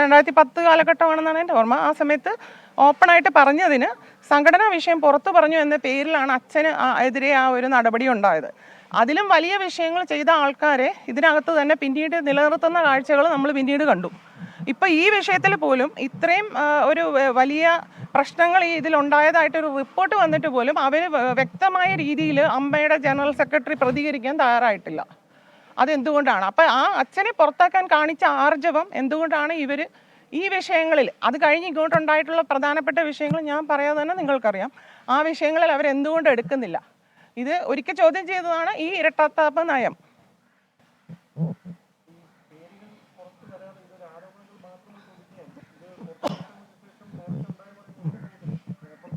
രണ്ടായിരത്തി പത്ത് കാലഘട്ടമാണെന്നാണ് എന്റെ ഓർമ്മ. ആ സമയത്ത് ഓപ്പണായിട്ട് പറഞ്ഞതിന് സംഘടനാ വിഷയം പുറത്തു പറഞ്ഞു എന്ന പേരിലാണ് അച്ഛന് എതിരെ ആ ഒരു നടപടി ഉണ്ടായത്. അതിലും വലിയ വിഷയങ്ങൾ ചെയ്ത ആൾക്കാരെ ഇതിനകത്ത് തന്നെ പിന്നീട് നിലനിർത്തുന്ന കാഴ്ചകൾ നമ്മൾ പിന്നീട് കണ്ടു. ഇപ്പൊ ഈ വിഷയത്തിൽ പോലും ഇത്രയും ഒരു വലിയ പ്രശ്നങ്ങൾ ഈ ഇതിലുണ്ടായതായിട്ടൊരു റിപ്പോർട്ട് വന്നിട്ട് പോലും അവർ വ്യക്തമായ രീതിയിൽ അമ്മയുടെ ജനറൽ സെക്രട്ടറി പ്രതികരിക്കാൻ തയ്യാറായിട്ടില്ല. അതെന്തുകൊണ്ടാണ്? അപ്പം ആ അച്ഛനെ പുറത്താക്കാൻ കാണിച്ച ആർജവം എന്തുകൊണ്ടാണ് ഇവർ ഈ വിഷയങ്ങളിൽ അത് കഴിഞ്ഞ് ഇങ്ങോട്ടുണ്ടായിട്ടുള്ള പ്രധാനപ്പെട്ട വിഷയങ്ങൾ ഞാൻ പറയാതെ തന്നെ നിങ്ങൾക്കറിയാം. ആ വിഷയങ്ങളിൽ അവരെന്തുകൊണ്ട് എടുക്കുന്നില്ല? ഇത് ഒരിക്കൽ ചോദ്യം ചെയ്തതാണ് ഈ ഇരട്ടത്താപ്പ് നയം.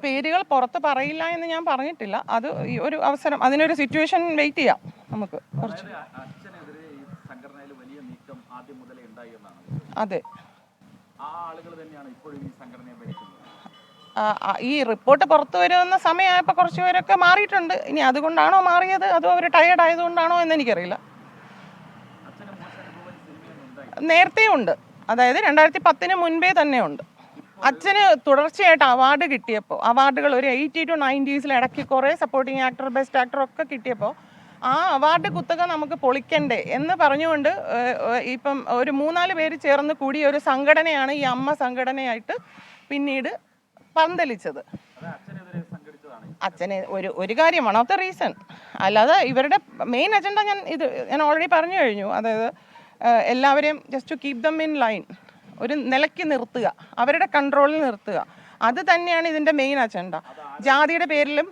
പേരുകൾ പുറത്ത് പറയില്ല എന്ന് ഞാൻ പറഞ്ഞിട്ടില്ല. അത് ഒരു അവസരം അതിനൊരു സിറ്റുവേഷൻ വെയിറ്റ് ചെയ്യാം നമുക്ക് കുറച്ച് അച്ഛനെതിരെ ഈ സംഘടനയിൽ വലിയ നീക്കം ആദ്യം മുതലേ ഉണ്ടായി എന്നാണ് അതെ. ഈ റിപ്പോർട്ട് പുറത്തു വരുന്ന സമയമായപ്പോൾ കുറച്ച് പേരൊക്കെ മാറിയിട്ടുണ്ട്. ഇനി അതുകൊണ്ടാണോ മാറിയത്? അതോ അവർ ടയേർഡ് ആയതുകൊണ്ടാണോ എന്ന് എനിക്കറിയില്ല. നേരത്തെ ഉണ്ട്. അതായത് രണ്ടായിരത്തി പത്തിന് മുൻപേ തന്നെ ഉണ്ട്. അച്ഛന് തുടർച്ചയായിട്ട് അവാർഡ് കിട്ടിയപ്പോൾ അവാർഡുകൾ ഒരു എയ്റ്റി ടു നയന്റീസിൽ ഇടയ്ക്ക് കുറേ സപ്പോർട്ടിങ് ആക്ടർ ബെസ്റ്റ് ആക്ടർ ഒക്കെ കിട്ടിയപ്പോൾ ആ അവാർഡ് കുത്തക നമുക്ക് പൊളിക്കണ്ടേ എന്ന് പറഞ്ഞുകൊണ്ട് ഇപ്പം ഒരു മൂന്നാൽ പേര് ചേർന്ന് കൂടിയ ഒരു സംഘടനയാണ് ഈ അമ്മ സംഘടനയായിട്ട് പിന്നീട് പന്തലിച്ചത്. അച്ഛന് ഒരു ഒരു കാര്യം വൺ ഓഫ് ദ റീസൺ അല്ലാതെ ഇവരുടെ മെയിൻ അജണ്ട ഞാൻ ഇത് ഞാൻ ഓൾറെഡി പറഞ്ഞു കഴിഞ്ഞു. അതായത് എല്ലാവരെയും just to keep them in line ഒരു നിലയ്ക്ക് നിർത്തുക അവരുടെ കൺട്രോളിൽ നിർത്തുക. അത് തന്നെയാണ് ഇതിന്റെ മെയിൻ അജണ്ട ജാതിയുടെ പേരിലും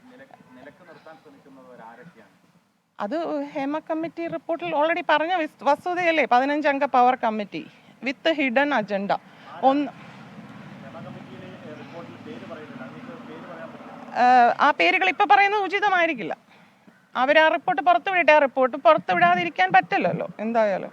അത് ഹേമ കമ്മിറ്റി റിപ്പോർട്ടിൽ ഓൾറെഡി പറഞ്ഞ വിസ്- വസ്തുതയല്ലേ? പതിനഞ്ചംഗ power committee with hidden agenda ഒന്ന് ആ പേരുകൾ ഇപ്പൊ പറയുന്നത് ഉചിതമായിരിക്കില്ല. അവർ ആ റിപ്പോർട്ട് പുറത്തുവിടട്ടെ. ആ റിപ്പോർട്ട് പുറത്തുവിടാതിരിക്കാൻ പറ്റില്ലല്ലോ. എന്തായാലും.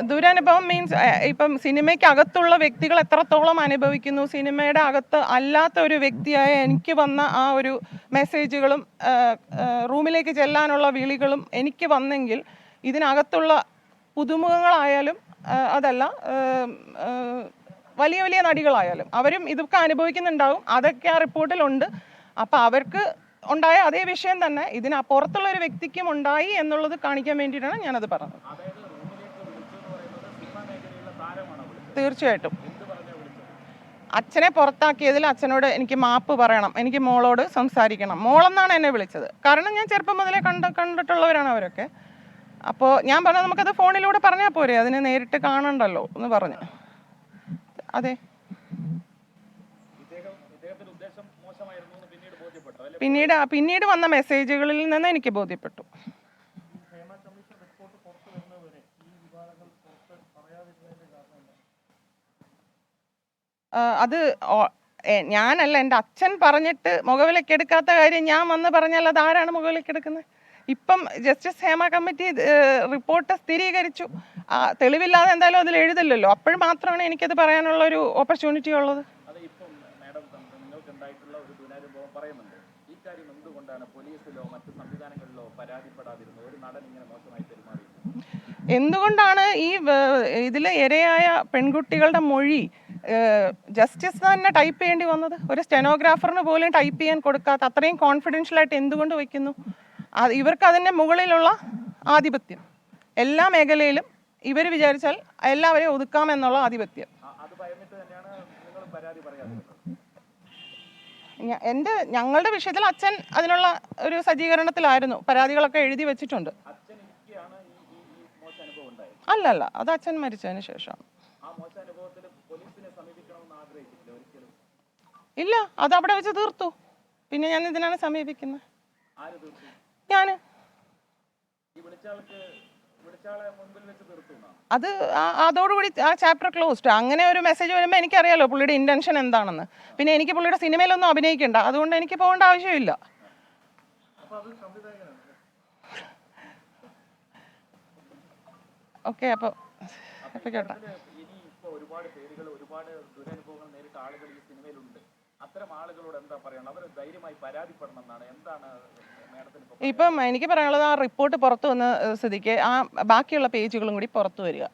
ദുരനുഭവം മീൻസ് ഇപ്പം സിനിമയ്ക്ക് അകത്തുള്ള വ്യക്തികൾ എത്രത്തോളം അനുഭവിക്കുന്നു സിനിമയുടെ അകത്ത് അല്ലാത്ത ഒരു വ്യക്തിയായ എനിക്ക് വന്ന ആ ഒരു മെസ്സേജുകളും റൂമിലേക്ക് ചെല്ലാനുള്ള വിളികളും എനിക്ക് വന്നെങ്കിൽ ഇതിനകത്തുള്ള പുതുമുഖങ്ങളായാലും അതല്ല വലിയ വലിയ നടികളായാലും അവരും ഇതൊക്കെ അനുഭവിക്കുന്നുണ്ടാവും. അതൊക്കെ ആ റിപ്പോർട്ടിലുണ്ട്. അപ്പം അവർക്ക് ഉണ്ടായ അതേ വിഷയം തന്നെ ഇതിനപ്പുറത്തുള്ള ഒരു വ്യക്തിക്കും ഉണ്ടായി എന്നുള്ളത് കാണിക്കാൻ വേണ്ടിയിട്ടാണ് ഞാനത് പറഞ്ഞത് അതായത് റൂമിലേക്ക് വിളിച്ചു എന്ന് പറയുന്നത് സിനിമാ മേഖലയിലുള്ള താരമാണോ വിളിച്ചത് തീർച്ചയായിട്ടും. അച്ഛനെ പുറത്താക്കിയതിൽ അച്ഛനോട് എനിക്ക് മാപ്പ് പറയണം. എനിക്ക് മോളോട് സംസാരിക്കണം. മോളെന്നാണ് എന്നെ വിളിച്ചത്. കാരണം ഞാൻ ചെറുപ്പം മുതലേ കണ്ട കണ്ടിട്ടുള്ളവരാണ് അവരൊക്കെ. അപ്പോൾ ഞാൻ പറഞ്ഞു നമുക്കത് ഫോണിലൂടെ പറഞ്ഞാൽ പോരെ. അതിനെ നേരിട്ട് കാണണ്ടല്ലോ എന്ന് പറഞ്ഞു. അതെ. പിന്നീട് പിന്നീട് വന്ന മെസ്സേജുകളിൽ നിന്ന് എനിക്ക് ബോധ്യപ്പെട്ടു. അത് ഞാനല്ല എന്റെ അച്ഛൻ പറഞ്ഞിട്ട് മുഖവിലക്കെടുക്കാത്ത കാര്യം ഞാൻ വന്ന് പറഞ്ഞാൽ അത് ആരാണ് മുഖവിലക്കെടുക്കുന്നത് ഇപ്പം ജസ്റ്റിസ് ഹേമ കമ്മിറ്റി റിപ്പോർട്ട് സ്ഥിരീകരിച്ചു. തെളിവില്ലാതെ എന്തായാലും അതിൽ എഴുതില്ലല്ലോ. അപ്പോഴും മാത്രമാണ് എനിക്കത് പറയാനുള്ള ഒരു ഓപ്പർച്യൂണിറ്റി ഉള്ളത് എന്തുകൊണ്ടാണ് ഈ ഇതിലെ ഇരയായ പെൺകുട്ടികളുടെ മൊഴി ജസ്റ്റിസ് തന്നെ ടൈപ്പ് ചെയ്യേണ്ടി വന്നത്. ഒരു സ്റ്റെനോഗ്രാഫറിന് പോലും ടൈപ്പ് ചെയ്യാൻ കൊടുക്കാത്ത അത്രയും കോൺഫിഡൻഷ്യൽ ആയിട്ട് എന്തുകൊണ്ട് വയ്ക്കുന്നു? ഇവർക്ക് അതിന്റെ മുകളിലുള്ള ആധിപത്യം. എല്ലാ മേഖലയിലും ഇവർ വിചാരിച്ചാൽ എല്ലാവരെയും ഒതുക്കാം എന്നുള്ള ആധിപത്യം. എന്റെ ഞങ്ങളുടെ വിഷയത്തിൽ അച്ഛൻ അതിനുള്ള ഒരു സജ്ജീകരണത്തിലായിരുന്നു. പരാതികളൊക്കെ എഴുതി വെച്ചിട്ടുണ്ട്. അല്ലല്ല അത് അച്ഛൻ മരിച്ചതിന് ശേഷം ആ മോശം അനുഭവത്തിൽ പോലീസിനെ സമീപിക്കണമെന്ന് ആഗ്രഹിച്ചിട്ടില്ല ഒരിക്കലും ഇല്ല അത് അവിടെ വെച്ച് തീർത്തു. പിന്നെ ഞാൻ ഇതിനാണ് സമീപിക്കുന്നത്. ഞാൻ. അത് അതോടുകൂടി ആ ചാപ്റ്റർ ക്ലോസ്ഡ് അങ്ങനെ ഒരു മെസ്സേജ് വരുമ്പോൾ എനിക്കറിയാലോ പുള്ളിയുടെ ഇന്റൻഷൻ എന്താണെന്ന്. പിന്നെ എനിക്ക് പുള്ളിയുടെ സിനിമയിലൊന്നും അഭിനയിക്കണ്ട. അതുകൊണ്ട് എനിക്ക് പോകേണ്ട ആവശ്യമില്ല. ഓക്കെ അപ്പോൾ കേട്ടോ. ഒരുപാട് പേരുകൾ ഒരുപാട് നേരിട്ട ആളുകൾ ഈ സിനിമയിലുണ്ട്. അത്തരം ആളുകളോട് എന്താ പറയണം അവർ ധൈര്യമായി പരാതിപ്പെടണം എന്നാണ് എന്താണ് ഇപ്പം എനിക്ക് പറയാനുള്ളത് ആ റിപ്പോർട്ട് പുറത്തു വന്ന സ്ഥിതിക്ക് ആ ബാക്കിയുള്ള പേജുകളും കൂടി പുറത്തു വരിക.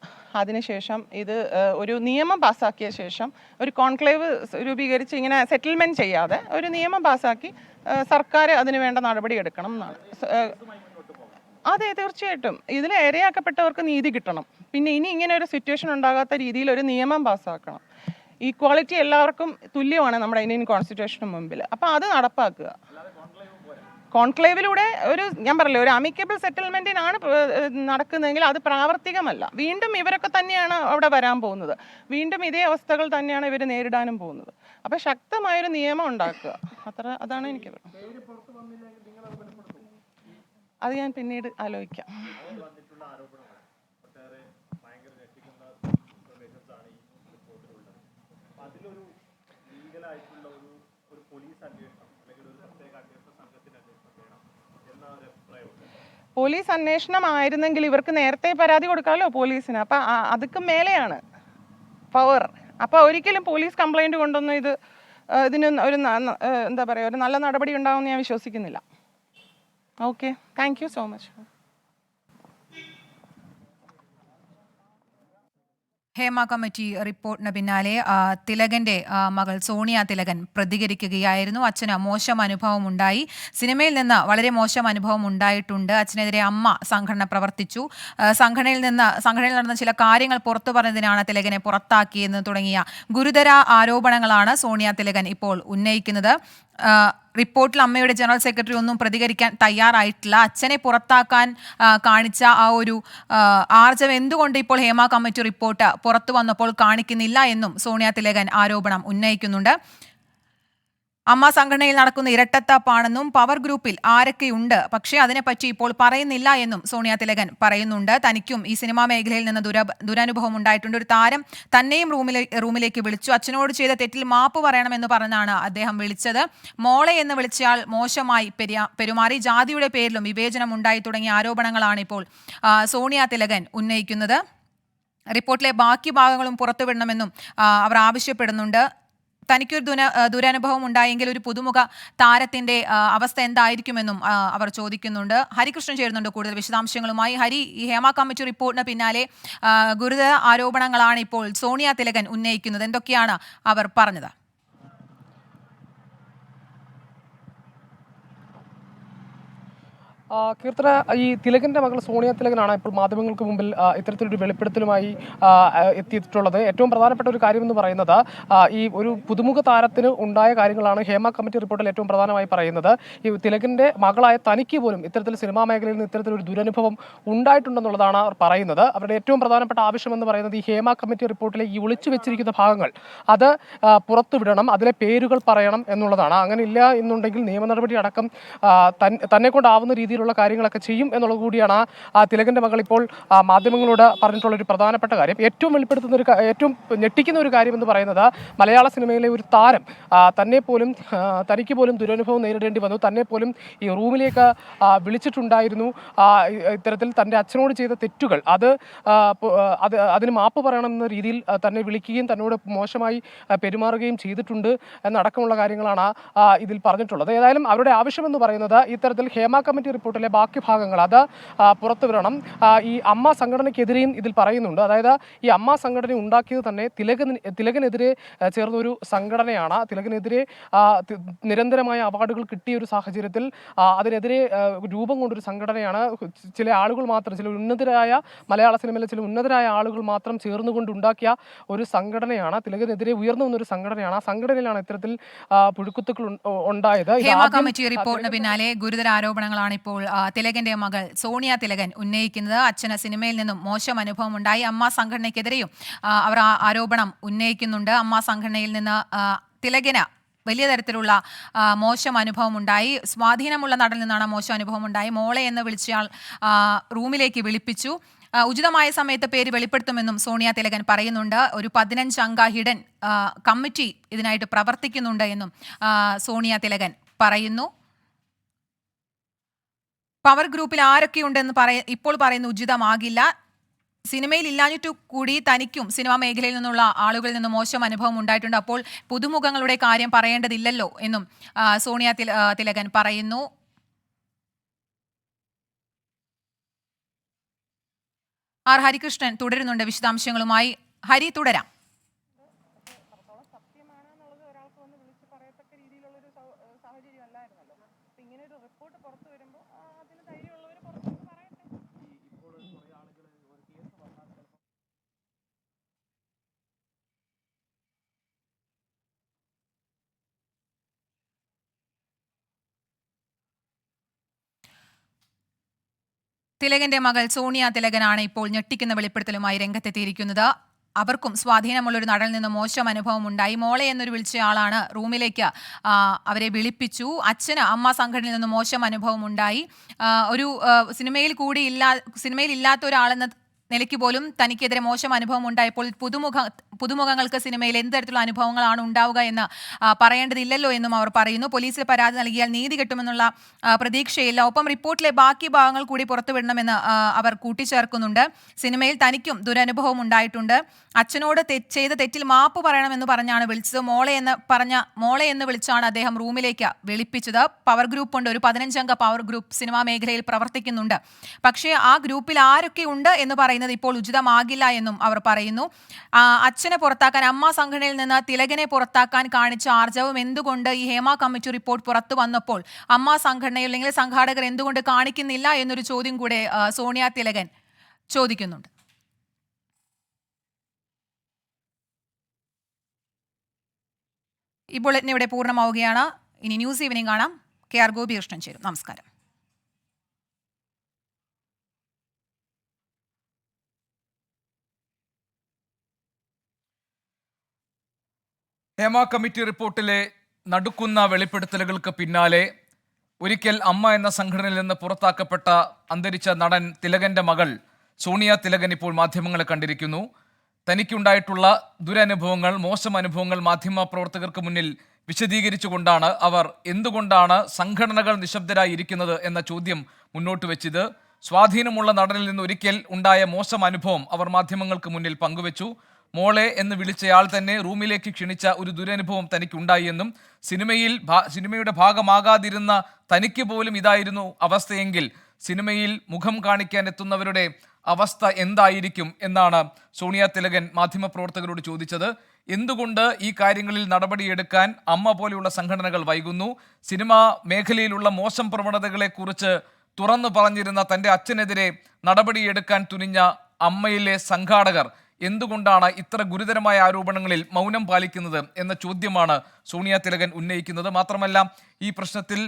അതിനുശേഷം ഇത് ഒരു നിയമം പാസ്സാക്കിയ ശേഷം ഒരു കോൺക്ലേവ് രൂപീകരിച്ച് ഇങ്ങനെ സെറ്റിൽമെന്റ് ചെയ്യാതെ ഒരു നിയമം പാസ്സാക്കി സർക്കാർ അതിന് വേണ്ട നടപടി എടുക്കണം എന്നാണ്. അതെ തീർച്ചയായിട്ടും. ഇതിൽ ഇരയാക്കപ്പെട്ടവർക്ക് നീതി കിട്ടണം. പിന്നെ ഇനി ഇങ്ങനെ ഒരു സിറ്റുവേഷൻ ഉണ്ടാകാത്ത രീതിയിൽ ഒരു നിയമം പാസ്സാക്കണം ഈക്വാളിറ്റി എല്ലാവർക്കും തുല്യമാണ് നമ്മുടെ ഇന്ത്യൻ കോൺസ്റ്റിറ്റ്യൂഷന് മുമ്പിൽ അപ്പോൾ അത് നടപ്പാക്കുക. കോൺക്ലേവിലൂടെ ഒരു ഞാൻ പറയില്ല ഒരു അമിക്കബിൾ സെറ്റിൽമെന്റിനാണ് പ്ര- നടക്കുന്നതെങ്കിൽ അത് പ്രാവർത്തികമല്ല. വീണ്ടും ഇവരൊക്കെ തന്നെയാണ് അവിടെ വരാൻ പോകുന്നത്. വീണ്ടും ഇതേ അവസ്ഥകൾ തന്നെയാണ് ഇവർ നേരിടാനും പോകുന്നത്. അപ്പോൾ ശക്തമായൊരു നിയമം ഉണ്ടാക്കുക. അത്ര അതാണ് എനിക്ക്. അത് ഞാൻ പിന്നീട് ആലോചിക്കാം. പോലീസ് അന്വേഷണമായിരുന്നെങ്കിൽ ഇവർക്ക് നേരത്തെ പരാതി കൊടുക്കാമല്ലോ പോലീസിന്? അപ്പം അതൊക്കെ മേലെയാണ്. പവർ. അപ്പോൾ ഒരിക്കലും പോലീസ് കംപ്ലൈന്റ് കൊണ്ടൊന്നും ഇത് ഇതിന് ഒരു എന്താ പറയുക ഒരു നല്ല നടപടി ഉണ്ടാവുമെന്ന് ഞാൻ വിശ്വസിക്കുന്നില്ല. Okay. Thank you so much. Hema committee റിപ്പോർട്ടിന് പിന്നാലെ തിലകന്റെ മകൾ സോണിയ തിലകൻ പ്രതികരിക്കുകയായിരുന്നു. അച്ഛന് മോശം അനുഭവം ഉണ്ടായി. സിനിമയിൽ നിന്ന് വളരെ മോശം അനുഭവം ഉണ്ടായിട്ടുണ്ട്. അച്ഛനെതിരെ അമ്മ സംഘടന പ്രവർത്തിച്ചു. സംഘടനയിൽ നിന്ന് സംഘടനയിൽ നടന്ന ചില കാര്യങ്ങൾ പുറത്തു പറഞ്ഞതിനാണ് തിലകനെ പുറത്താക്കിയെന്ന് തുടങ്ങിയ ഗുരുതര ആരോപണങ്ങളാണ് സോണിയ തിലകൻ ഇപ്പോൾ ഉന്നയിക്കുന്നത്. റിപ്പോർട്ടിൽ അമ്മയുടെ ജനറൽ സെക്രട്ടറി ഒന്നും പ്രതികരിക്കാൻ തയ്യാറായിട്ടില്ല. അച്ഛനെ പുറത്താക്കാൻ കാണിച്ച ആ ഒരു ആർജവം എന്തുകൊണ്ട് ഇപ്പോൾ ഹേമ കമ്മിറ്റി റിപ്പോർട്ട് പുറത്തു വന്നപ്പോൾ കാണിക്കുന്നില്ല എന്നും സോണിയ തിലകൻ ആരോപണം ഉന്നയിക്കുന്നുണ്ട്. അമ്മ സംഘടനയിൽ നടക്കുന്ന ഇരട്ടത്താപ്പാണെന്നും പവർ ഗ്രൂപ്പിൽ ആരൊക്കെയുണ്ട്? പക്ഷേ അതിനെപ്പറ്റി ഇപ്പോൾ പറയുന്നില്ല എന്നും സോണിയ തിലകൻ പറയുന്നുണ്ട്. തനിക്കും ഈ സിനിമാ മേഖലയിൽ നിന്ന് ദുര ദുരനുഭവം ഉണ്ടായിട്ടുണ്ട്. ഒരു താരം തന്നെയും റൂമിലെ റൂമിലേക്ക് വിളിച്ചു. അച്ഛനോട് ചെയ്ത തെറ്റിൽ മാപ്പ് പറയണമെന്ന് പറഞ്ഞാണ് അദ്ദേഹം വിളിച്ചത്. മോളെ എന്ന് വിളിച്ചയാൾ മോശമായി പെരുമാറി. ജാതിയുടെ പേരിലും വിവേചനം ഉണ്ടായി തുടങ്ങിയ ആരോപണങ്ങളാണ് ഇപ്പോൾ സോണിയ തിലകൻ ഉന്നയിക്കുന്നത്. റിപ്പോർട്ടിലെ ബാക്കി ഭാഗങ്ങളും പുറത്തുവിടണമെന്നും അവർ ആവശ്യപ്പെടുന്നുണ്ട്. തനിക്കൊരു ദുന ദുരനുഭവം ഉണ്ടായെങ്കിൽ ഒരു പുതുമുഖ താരത്തിന്റെ അവസ്ഥ എന്തായിരിക്കുമെന്നും അവർ ചോദിക്കുന്നുണ്ട്. ഹരികൃഷ്ണൻ ചേരുന്നുണ്ട് കൂടുതൽ വിശദാംശങ്ങളുമായി. ഹരി ഈ ഹേമ കമ്മിറ്റി റിപ്പോർട്ടിന് പിന്നാലെ ഗുരുതര ആരോപണങ്ങളാണ് ഇപ്പോൾ സോണിയ തിലകൻ ഉന്നയിക്കുന്നത്. എന്തൊക്കെയാണ് അവർ പറഞ്ഞത്? കീർത്തന ഈ തിലകന്റെ മകൾ സോണിയ തിലകനാണ് ഇപ്പോൾ മാധ്യമങ്ങൾക്ക് മുമ്പിൽ ഇത്തരത്തിലൊരു വെളിപ്പെടുത്തലുമായി എത്തിയിട്ടുള്ളത്. ഏറ്റവും പ്രധാനപ്പെട്ട ഒരു കാര്യം എന്ന് പറയുന്നത് ഈ ഒരു പുതുമുഖ താരത്തിന് ഉണ്ടായ കാര്യങ്ങളാണ് ഹേമ കമ്മിറ്റി റിപ്പോർട്ടിൽ ഏറ്റവും പ്രധാനമായി പറയുന്നത്. ഈ തിലകന്റെ മകളായ തനിക്ക് പോലും ഇത്തരത്തിൽ സിനിമാ മേഖലയിൽ നിന്ന് ഇത്തരത്തിലൊരു ദുരനുഭവം ഉണ്ടായിട്ടുണ്ടെന്നുള്ളതാണ് അവർ പറയുന്നത്. അവരുടെ ഏറ്റവും പ്രധാനപ്പെട്ട ആവശ്യം എന്ന് പറയുന്നത് ഈ ഹേമ കമ്മിറ്റി റിപ്പോർട്ടിലെ ഈ ഒളിച്ചു വെച്ചിരിക്കുന്ന ഭാഗങ്ങൾ. അത് പുറത്തുവിടണം അതിലെ പേരുകൾ പറയണം എന്നുള്ളതാണ്. അങ്ങനെ ഇല്ല എന്നുണ്ടെങ്കിൽ നിയമ നടപടി അടക്കം തന്നെ കൊണ്ടാവുന്ന രീതിയിലുള്ള കാര്യങ്ങളൊക്കെ ചെയ്യും എന്നുള്ളത് കൂടിയാണ് ആ- തിലകന്റെ മകൾ ഇപ്പോൾ മാധ്യമങ്ങളോട് പറഞ്ഞിട്ടുള്ള ഒരു പ്രധാനപ്പെട്ട കാര്യം. ഏറ്റവും വെളിപ്പെടുത്തുന്ന ഒരു ഏറ്റവും ഞെട്ടിക്കുന്ന ഒരു കാര്യം എന്ന് പറയുന്നത് മലയാള സിനിമയിലെ ഒരു താരം തന്നെ പോലും തനിക്ക് പോലും ദുരനുഭവം നേരിടേണ്ടി വന്നു. തന്നെ പോലും ഈ റൂമിലേക്ക് വിളിച്ചിട്ടുണ്ടായിരുന്നു. ഇത്തരത്തിൽ തന്റെ അച്ഛനോട് ചെയ്ത തെറ്റുകൾ. അത് അത് അതിന് മാപ്പ് പറയണമെന്ന രീതിയിൽ തന്നെ വിളിക്കുകയും തന്നോട് മോശമായി പെരുമാറുകയും ചെയ്തിട്ടുണ്ട് എന്നടക്കമുള്ള കാര്യങ്ങളാണ് ഇതിൽ പറഞ്ഞിട്ടുള്ളത്. ഏതായാലും അവരുടെ ആവശ്യമെന്ന് പറയുന്നത് ഇത്തരത്തിൽ ഹേമ കമ്മിറ്റി റിപ്പോർട്ടിലെ ബാക്കി ഭാഗങ്ങൾ അത് പുറത്തു വരണം ഈ അമ്മ സംഘടനയ്ക്കെതിരെയും ഇതിൽ പറയുന്നുണ്ട്. അതായത് ഈ അമ്മ സംഘടന ഉണ്ടാക്കിയത് തന്നെ തിലകന് തിലകനെതിരെ ചേർന്നൊരു ചേർന്ന ഒരു സംഘടനയാണ് തിലകനെതിരെ നിരന്തരമായ അവാർഡുകൾ കിട്ടിയ ഒരു സാഹചര്യത്തിൽ അതിനെതിരെ രൂപം കൊണ്ടൊരു സംഘടനയാണ്. ചില ആളുകൾ മാത്രം ചില ഉന്നതരായ മലയാള സിനിമയിലെ ചില ഉന്നതരായ ആളുകൾ മാത്രം ചേർന്നുകൊണ്ട് ഉണ്ടാക്കിയ ഒരു സംഘടനയാണ്. തിലകനെതിരെ ഉയർന്നു വന്നൊരു സംഘടനയാണ്. ആ സംഘടനയിലാണ് ഇത്തരത്തിൽ പുഴുക്കുത്തുക്കൾ ഉണ്ടായത്. ഹേമ കമ്മിറ്റി റിപ്പോർട്ടിന് പിന്നാലെ ഗുരുതര ആരോപണങ്ങളാണ് ഇപ്പോൾ തിലകന്റെ മകൾ സോണിയ തിലകൻ ഉന്നയിക്കുന്നത് അച്ഛന് സിനിമയിൽ നിന്നും മോശം അനുഭവം ഉണ്ടായി അമ്മ സംഘടനയ്ക്കെതിരെയും അവർ ആരോപണം ഉന്നയിക്കുന്നുണ്ട്. അമ്മ സംഘടനയിൽ നിന്ന് തിലകന് വലിയ തരത്തിലുള്ള മോശം അനുഭവം ഉണ്ടായി സ്വാധീനമുള്ള നടനിൽ നിന്നാണ് മോശം അനുഭവം ഉണ്ടായി മോളെ എന്ന് വിളിച്ചയാൾ റൂമിലേക്ക് വിളിപ്പിച്ചു. ഉചിതമായ സമയത്ത് പേര് വെളിപ്പെടുത്തുമെന്നും സോണിയ തിലകൻ പറയുന്നുണ്ട്. ഒരു പതിനഞ്ചംഗ ഹിഡൻ കമ്മിറ്റി ഇതിനായിട്ട് പ്രവർത്തിക്കുന്നുണ്ട് എന്നും സോണിയ തിലകൻ പറയുന്നു. പവർ ഗ്രൂപ്പിൽ ആരൊക്കെയുണ്ടെന്ന് പറയ ഇപ്പോൾ പറയുന്ന ഉചിതമാകില്ല. സിനിമയിൽ ഇല്ലാഞ്ഞിട്ട് കൂടി തനിക്കും സിനിമാ മേഖലയിൽ നിന്നുള്ള ആളുകളിൽ നിന്നും മോശം അനുഭവം ഉണ്ടായിട്ടുണ്ട്. അപ്പോൾ പുതുമുഖങ്ങളുടെ കാര്യം പറയേണ്ടതില്ലല്ലോ എന്നും സോണിയ തിലകൻ പറയുന്നു. ആർ ഹരികൃഷ്ണൻ തുടരുന്നുണ്ട് വിശദാംശങ്ങളുമായി. ഹരി തുടരാം. തിലകന്റെ മകൾ സോണിയ തിലകനാണ് ഇപ്പോൾ ഞെട്ടിക്കുന്ന വെളിപ്പെടുത്തലുമായി രംഗത്തെത്തിയിരിക്കുന്നത്. അവർക്കും സ്വാധീനമുള്ളൊരു നടനിൽ നിന്ന് മോശം അനുഭവം ഉണ്ടായി. മോളെ എന്നൊരു വിളിച്ചയാളാണ് റൂമിലേക്ക് അവരെ വിളിപ്പിച്ചു. അച്ഛന് അമ്മ സംഘടനയിൽ നിന്ന് മോശം അനുഭവം ഉണ്ടായി. ഒരു സിനിമയിൽ കൂടി ഇല്ലാ സിനിമയിൽ ഇല്ലാത്ത ഒരാളെന്ന നിലയ്ക്ക് പോലും തനിക്കെതിരെ മോശം അനുഭവം ഉണ്ടായപ്പോൾ പുതുമുഖ പുതുമുഖങ്ങൾക്ക് സിനിമയിൽ എന്ത് തരത്തിലുള്ള അനുഭവങ്ങളാണ് ഉണ്ടാവുക എന്ന് പറയേണ്ടതില്ലല്ലോ എന്നും അവർ പറയുന്നു. പോലീസിൽ പരാതി നൽകിയാൽ നീതി കിട്ടുമെന്നുള്ള പ്രതീക്ഷയില്ല. ഒപ്പം റിപ്പോർട്ടിലെ ബാക്കി ഭാഗങ്ങൾ കൂടി പുറത്തുവിടണമെന്ന് അവർ കൂട്ടിച്ചേർക്കുന്നുണ്ട്. സിനിമയിൽ തനിക്കും ദുരനുഭവം ഉണ്ടായിട്ടുണ്ട്. അച്ഛനോട് ചെയ്ത തെറ്റിൽ മാപ്പ് പറയണമെന്ന് പറഞ്ഞാണ് വിളിച്ചത്. മോളെ എന്ന് പറഞ്ഞ മോളെ എന്ന് വിളിച്ചാണ് അദ്ദേഹം റൂമിലേക്ക് വിളിപ്പിച്ചത്. പവർ ഗ്രൂപ്പ് ഉണ്ട്. ഒരു പതിനഞ്ചംഗ പവർ ഗ്രൂപ്പ് സിനിമാ മേഖലയിൽ പ്രവർത്തിക്കുന്നുണ്ട്. പക്ഷേ ആ ഗ്രൂപ്പിൽ ആരൊക്കെ ഉണ്ട് എന്ന് പറയുന്നത് ഇപ്പോൾ ഉചിതമാകില്ല എന്നും അവർ പറയുന്നു. അച്ഛനെ പുറത്താക്കാൻ അമ്മ സംഘടനയിൽ നിന്ന് തിലകനെ പുറത്താക്കാൻ കാണിച്ച ആർജവം എന്തുകൊണ്ട് ഈ ഹേമ കമ്മിറ്റി റിപ്പോർട്ട് പുറത്തു വന്നപ്പോൾ അമ്മ സംഘടനയിൽ അല്ലെങ്കിൽ സംഘാടകർ എന്തുകൊണ്ട് കാണിക്കുന്നില്ല എന്നൊരു ചോദ്യം കൂടെ സോണിയ തിലകൻ ചോദിക്കുന്നുണ്ട്. ബുള്ളറ്റിൻ ഇവിടെ പൂർണമാവുകയാണ്. ഇനി ന്യൂസ് ഈവനിങ് കാണാം. കെ ആർ ഗോപികൃഷ്ണൻ ചേരും. നമസ്കാരം. ഹേമ കമ്മിറ്റി റിപ്പോർട്ടിലെ നടുക്കുന്ന വെളിപ്പെടുത്തലുകൾക്ക് പിന്നാലെ ഒരിക്കൽ അമ്മ എന്ന സംഘടനയിൽ നിന്ന് പുറത്താക്കപ്പെട്ട അന്തരിച്ച നടൻ തിലകന്റെ മകൾ സോണിയ തിലകൻ ഇപ്പോൾ മാധ്യമങ്ങളെ കണ്ടിരിക്കുന്നു. തനിക്കുണ്ടായിട്ടുള്ള ദുരനുഭവങ്ങൾ മോശം അനുഭവങ്ങൾ മാധ്യമ പ്രവർത്തകർക്ക് മുന്നിൽ വിശദീകരിച്ചുകൊണ്ടാണ് അവർ എന്തുകൊണ്ടാണ് സംഘടനകൾ നിശബ്ദരായി ഇരിക്കുന്നത് എന്ന ചോദ്യം മുന്നോട്ട് വെച്ചത്. സ്വാധീനമുള്ള നടനിൽ നിന്ന് ഒരിക്കൽ ഉണ്ടായ മോശം അനുഭവം അവർ മാധ്യമങ്ങൾക്ക് മുന്നിൽ പങ്കുവച്ചു. മോളെ എന്ന് വിളിച്ചയാൾ തന്നെ റൂമിലേക്ക് ക്ഷണിച്ച ഒരു ദുരനുഭവം തനിക്കുണ്ടായി എന്നും സിനിമയിൽ സിനിമയുടെ ഭാഗമാകാതിരുന്ന തനിക്ക് പോലും ഇതായിരുന്നു അവസ്ഥയെങ്കിൽ സിനിമയിൽ മുഖം കാണിക്കാൻ എത്തുന്നവരുടെ അവസ്ഥ എന്തായിരിക്കും എന്നാണ് സോണിയ തിലകൻ മാധ്യമപ്രവർത്തകരോട് ചോദിച്ചത്. എന്തുകൊണ്ട് ഈ കാര്യങ്ങളിൽ നടപടിയെടുക്കാൻ അമ്മ പോലെയുള്ള സംഘടനകൾ വൈകുന്നു? സിനിമാ മേഖലയിലുള്ള മോശം പ്രവണതകളെക്കുറിച്ച് തുറന്നു പറഞ്ഞിരുന്ന തന്റെ അച്ഛനെതിരെ നടപടിയെടുക്കാൻ തുനിഞ്ഞ അമ്മയിലെ സംഘാടകർ എന്തുകൊണ്ടാണ് ഇത്ര ഗുരുതരമായ ആരോപണങ്ങളിൽ മൗനം പാലിക്കുന്നത് എന്ന ചോദ്യമാണ് സോണിയ തിലകൻ ഉന്നയിക്കുന്നത്. മാത്രമല്ല ഈ പ്രശ്നത്തിൽ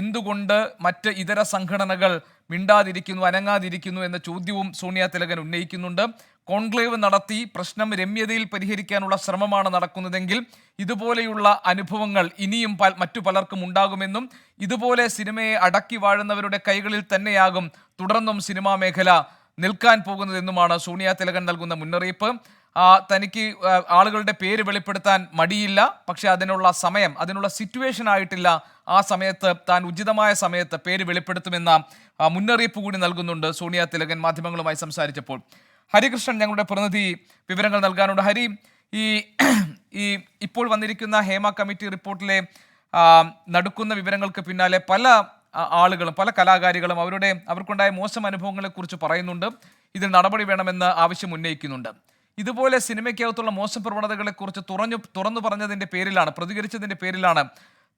എന്തുകൊണ്ട് മറ്റ് ഇതര സംഘടനകൾ മിണ്ടാതിരിക്കുന്നു അനങ്ങാതിരിക്കുന്നു എന്ന ചോദ്യവും സോണിയ തിലകൻ ഉന്നയിക്കുന്നുണ്ട്. കോൺക്ലേവ് നടത്തി പ്രശ്നം രമ്യതയിൽ പരിഹരിക്കാനുള്ള ശ്രമമാണ് നടക്കുന്നതെങ്കിൽ ഇതുപോലെയുള്ള അനുഭവങ്ങൾ ഇനിയും മറ്റു പലർക്കും ഉണ്ടാകുമെന്നും ഇതുപോലെ സിനിമയെ അടക്കി വാഴുന്നവരുടെ കൈകളിൽ തന്നെയാകും തുടർന്നും സിനിമാ മേഖല നിൽക്കാൻ പോകുന്നതെന്നുമാണ് സോണിയ തിലകൻ നൽകുന്ന മുന്നറിയിപ്പ്. തനിക്ക് ആളുകളുടെ പേര് വെളിപ്പെടുത്താൻ മടിയില്ല. പക്ഷേ അതിനുള്ള സമയം അതിനുള്ള സിറ്റുവേഷൻ ആയിട്ടില്ല. ആ സമയത്ത് താൻ ഉചിതമായ സമയത്ത് പേര് വെളിപ്പെടുത്തുമെന്ന മുന്നറിയിപ്പ് കൂടി നൽകുന്നുണ്ട് സോണിയ തിലകൻ മാധ്യമങ്ങളുമായി സംസാരിച്ചപ്പോൾ. ഹരികൃഷ്ണൻ ഞങ്ങളുടെ പ്രതിനിധി വിവരങ്ങൾ നൽകാനുണ്ട്. ഹരി ഈ ഈ ഇപ്പോൾ വന്നിരിക്കുന്ന ഹേമ കമ്മിറ്റി റിപ്പോർട്ടിലെ നടക്കുന്ന വിവരങ്ങൾക്ക് പിന്നാലെ പല ആളുകളും പല കലാകാരികളും അവരുടെ അവർക്കുണ്ടായ മോശം അനുഭവങ്ങളെക്കുറിച്ച് പറയുന്നുണ്ട്. ഇതിൽ നടപടി വേണമെന്ന് ആവശ്യം ഉന്നയിക്കുന്നുണ്ട്. ഇതുപോലെ സിനിമയ്ക്കകത്തുള്ള മോശം പ്രവണതകളെക്കുറിച്ച് തുറഞ്ഞു തുറന്നു പറഞ്ഞതിന്റെ പേരിലാണ് പ്രതികരിച്ചതിന്റെ പേരിലാണ്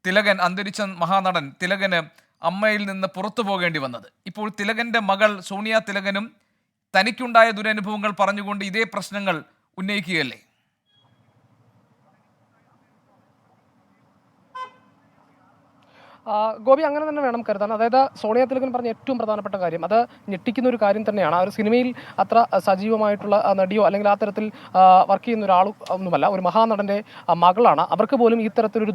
തിലകൻ അന്തരിച്ച മഹാനടൻ തിലകന് അമ്മയിൽ നിന്ന് പുറത്തു പോകേണ്ടി വന്നത്. ഇപ്പോൾ തിലകന്റെ മകൾ സോണിയ തിലകനും തനിക്കുണ്ടായ ദുരനുഭവങ്ങൾ പറഞ്ഞുകൊണ്ട് ഇതേ പ്രശ്നങ്ങൾ ഉന്നയിക്കുകയല്ലേ? ഗോപി അങ്ങനെ തന്നെ വേണം കരുതാൻ. അതായത് സോണിയ തിലകൻ പറഞ്ഞ ഏറ്റവും പ്രധാനപ്പെട്ട കാര്യം അത് ഞെട്ടിക്കുന്ന ഒരു കാര്യം തന്നെയാണ്. ആ ഒരു സിനിമയിൽ അത്ര സജീവമായിട്ടുള്ള നടിയോ അല്ലെങ്കിൽ ആ തരത്തിൽ വർക്ക് ചെയ്യുന്ന ഒരാൾ ഒന്നുമല്ല ഒരു മഹാനടന്റെ മകളാണ്. അവർക്ക് പോലും ഈ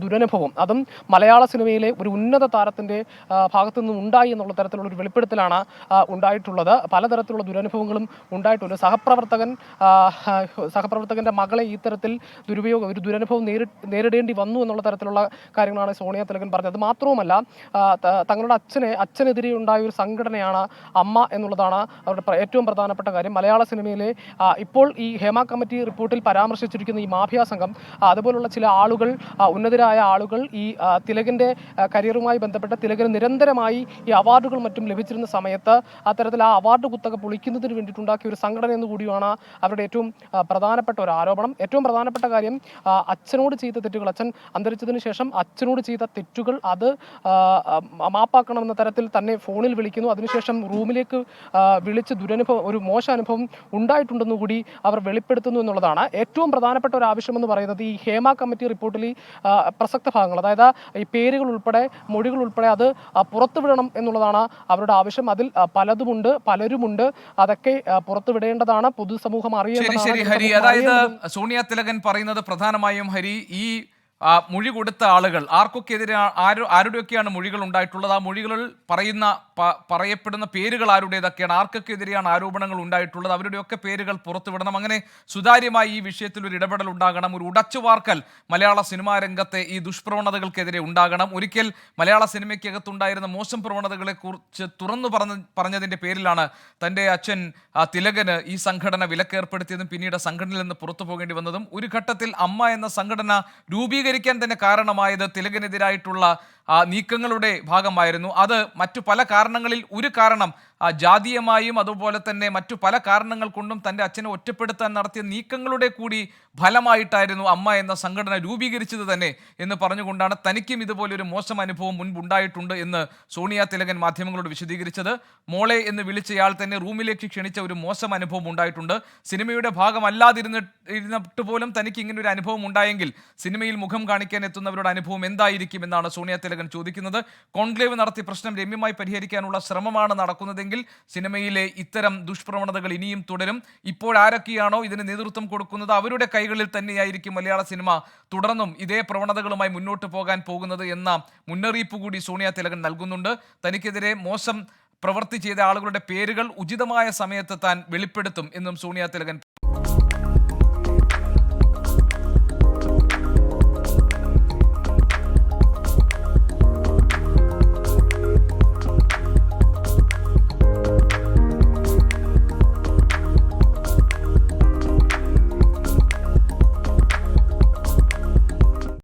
ദുരനുഭവം അതും മലയാള സിനിമയിലെ ഒരു ഉന്നത താരത്തിന്റെ ഭാഗത്തു നിന്നും ഉണ്ടായി എന്നുള്ള തരത്തിലുള്ള ഒരു വെളിപ്പെടുത്തലാണ് ഉണ്ടായിട്ടുള്ളത്. പലതരത്തിലുള്ള ദുരനുഭവങ്ങളും ഉണ്ടായിട്ടുണ്ട്. സഹപ്രവർത്തകൻ സഹപ്രവർത്തകന്റെ മകളെ ഈ തരത്തിൽ ദുരുപയോഗം ഒരു ദുരനുഭവം നേരി നേരിടേണ്ടി വന്നു എന്നുള്ള തരത്തിലുള്ള കാര്യങ്ങളാണ് സോണിയ തിലകൻ പറഞ്ഞത്. മാത്രവുമല്ല മാത്രമല്ല തങ്ങളുടെ അച്ഛനെ അച്ഛനെതിരെ ഉണ്ടായ ഒരു സംഘടനയാണ് അമ്മ എന്നുള്ളതാണ് അവരുടെ ഏറ്റവും പ്രധാനപ്പെട്ട കാര്യം. മലയാള സിനിമയിലെ ഇപ്പോൾ ഈ ഹേമ കമ്മിറ്റി റിപ്പോർട്ടിൽ പരാമർശിച്ചിരിക്കുന്ന ഈ മാഫിയ സംഘം അതുപോലുള്ള ചില ആളുകൾ ഉന്നതരായ ആളുകൾ ഈ തിലകിന്റെ കരിയറുമായി ബന്ധപ്പെട്ട് തിലകന് നിരന്തരമായി ഈ അവാർഡുകൾ മറ്റും ലഭിച്ചിരുന്ന സമയത്ത് അത്തരത്തിൽ ആ അവാർഡ് കുത്തക പൊളിക്കുന്നതിന് വേണ്ടിയിട്ടുണ്ടാക്കിയ ഒരു സംഘടന എന്ന് കൂടിയാണ് അവരുടെ ഏറ്റവും പ്രധാനപ്പെട്ട ഒരു ആരോപണം. ഏറ്റവും പ്രധാനപ്പെട്ട കാര്യം അച്ഛനോട് ചെയ്ത തെറ്റുകൾ അച്ഛൻ അന്തരിച്ചതിന് ശേഷം അച്ഛനോട് ചെയ്ത തെറ്റുകൾ അത് മാപ്പാക്കണമെന്ന തരത്തിൽ തന്നെ ഫോണിൽ വിളിക്കുന്നു. അതിനുശേഷം റൂമിലേക്ക് വിളിച്ച് ദുരനുഭവം ഒരു മോശ അനുഭവം ഉണ്ടായിട്ടുണ്ടെന്ന് കൂടി അവർ വെളിപ്പെടുത്തുന്നു എന്നുള്ളതാണ്. ഏറ്റവും പ്രധാനപ്പെട്ട ഒരു ആവശ്യമെന്ന് പറയുന്നത് ഈ ഹേമ കമ്മിറ്റി റിപ്പോർട്ടിൽ പ്രസക്ത ഭാഗങ്ങൾ അതായത് ഈ പേരുകൾ ഉൾപ്പെടെ മൊഴികൾ ഉൾപ്പെടെ അത് പുറത്തുവിടണം എന്നുള്ളതാണ് അവരുടെ ആവശ്യം. അതിൽ പലതുമുണ്ട് പലരുമുണ്ട്. അതൊക്കെ പുറത്തുവിടേണ്ടതാണ് പൊതുസമൂഹം അറിയേണ്ടതാണ് സോണിയ തിലകൻ പറയുന്നത് പ്രധാനമായും ഹരി ഈ മൊഴി കൊടുത്ത ആളുകൾ ആർക്കൊക്കെതിരെ ആര് ആരുടെയൊക്കെയാണ് മൊഴികൾ ഉണ്ടായിട്ടുള്ളത്? ആ മൊഴികളിൽ പറയുന്ന പറയപ്പെടുന്ന പേരുകൾ ആരുടേതൊക്കെയാണ്? ആർക്കൊക്കെതിരെയാണ് ആരോപണങ്ങൾ ഉണ്ടായിട്ടുള്ളത്? അവരുടെയൊക്കെ പേരുകൾ പുറത്തുവിടണം. അങ്ങനെ സുതാര്യമായി ഈ വിഷയത്തിൽ ഒരു ഇടപെടൽ ഉണ്ടാകണം. ഒരു ഉടച്ചുവാർക്കൽ മലയാള സിനിമാ രംഗത്തെ ഈ ദുഷ്പ്രവണതകൾക്കെതിരെ ഉണ്ടാകണം. ഒരിക്കൽ മലയാള സിനിമയ്ക്കകത്തുണ്ടായിരുന്ന മോശം പ്രവണതകളെക്കുറിച്ച് തുറന്നു പറഞ്ഞ പറഞ്ഞതിന്റെ പേരിലാണ് തന്റെ അച്ഛൻ തിലകന് ഈ സംഘടന വിലക്കേർപ്പെടുത്തിയതും പിന്നീട് സംഘടനയിൽ നിന്ന് പുറത്തു പോകേണ്ടി വന്നതും. ഒരു ഘട്ടത്തിൽ അമ്മ എന്ന സംഘടന രൂപീകരിക്കാൻ തന്നെ കാരണമായത് തിലകനെതിരായിട്ടുള്ള നീക്കങ്ങളുടെ ഭാഗമായിരുന്നു. അത് മറ്റു പല കാരണങ്ങളിൽ ഒരു കാരണം ആ, ജാതീയമായും അതുപോലെ തന്നെ മറ്റു പല കാരണങ്ങൾ കൊണ്ടും തന്റെ അച്ഛനെ ഒറ്റപ്പെടുത്താൻ നടത്തിയ നീക്കങ്ങളുടെ കൂടി ഫലമായിട്ടായിരുന്നു അമ്മ എന്ന സംഘടന രൂപീകരിച്ചത് തന്നെ എന്ന് പറഞ്ഞുകൊണ്ടാണ് തനിക്കും ഇതുപോലൊരു മോശം അനുഭവം മുൻപുണ്ടായിട്ടുണ്ട് എന്ന് സോണിയ തിലകൻ മാധ്യമങ്ങളോട് വിശദീകരിച്ചത്. മോളെ എന്ന് വിളിച്ചയാൾ തന്നെ റൂമിലേക്ക് ക്ഷണിച്ച ഒരു മോശം അനുഭവം ഉണ്ടായിട്ടുണ്ട്. സിനിമയുടെ ഭാഗമല്ലാതിരുന്ന ഇരുന്നിട്ട് പോലും തനിക്ക് ഇങ്ങനെ ഒരു അനുഭവം ഉണ്ടായെങ്കിൽ സിനിമയിൽ മുഖം കാണിക്കാൻ എത്തുന്നവരുടെ അനുഭവം എന്തായിരിക്കും എന്നാണ് സോണിയ തിലകൻ ചോദിക്കുന്നത് കോൺക്ലേവ് നടത്തി പ്രശ്നം രമ്യമായി പരിഹരിക്കാനുള്ള ശ്രമമാണ് നടക്കുന്നതെങ്കിൽ സിനിമയിലെ ഇത്തരം ദുഷ്പ്രവണതകൾ ഇനിയും തുടരും. ഇപ്പോൾ ഇപ്പോഴാരൊക്കെയാണോ ഇതിന് നേതൃത്വം കൊടുക്കുന്നത് അവരുടെ കൈകളിൽ തന്നെയായിരിക്കും മലയാള സിനിമ തുടർന്നും ഇതേ പ്രവണതകളുമായി മുന്നോട്ട് പോകാൻ പോകുന്നത് എന്ന മുന്നറിയിപ്പ് കൂടി സോണിയ തിലകൻ നൽകുന്നുണ്ട്. തനിക്കെതിരെ മോശം പ്രവൃത്തി ചെയ്ത ആളുകളുടെ പേരുകൾ ഉചിതമായ സമയത്ത് താൻ വെളിപ്പെടുത്തും എന്നും സോണിയ തിലകൻ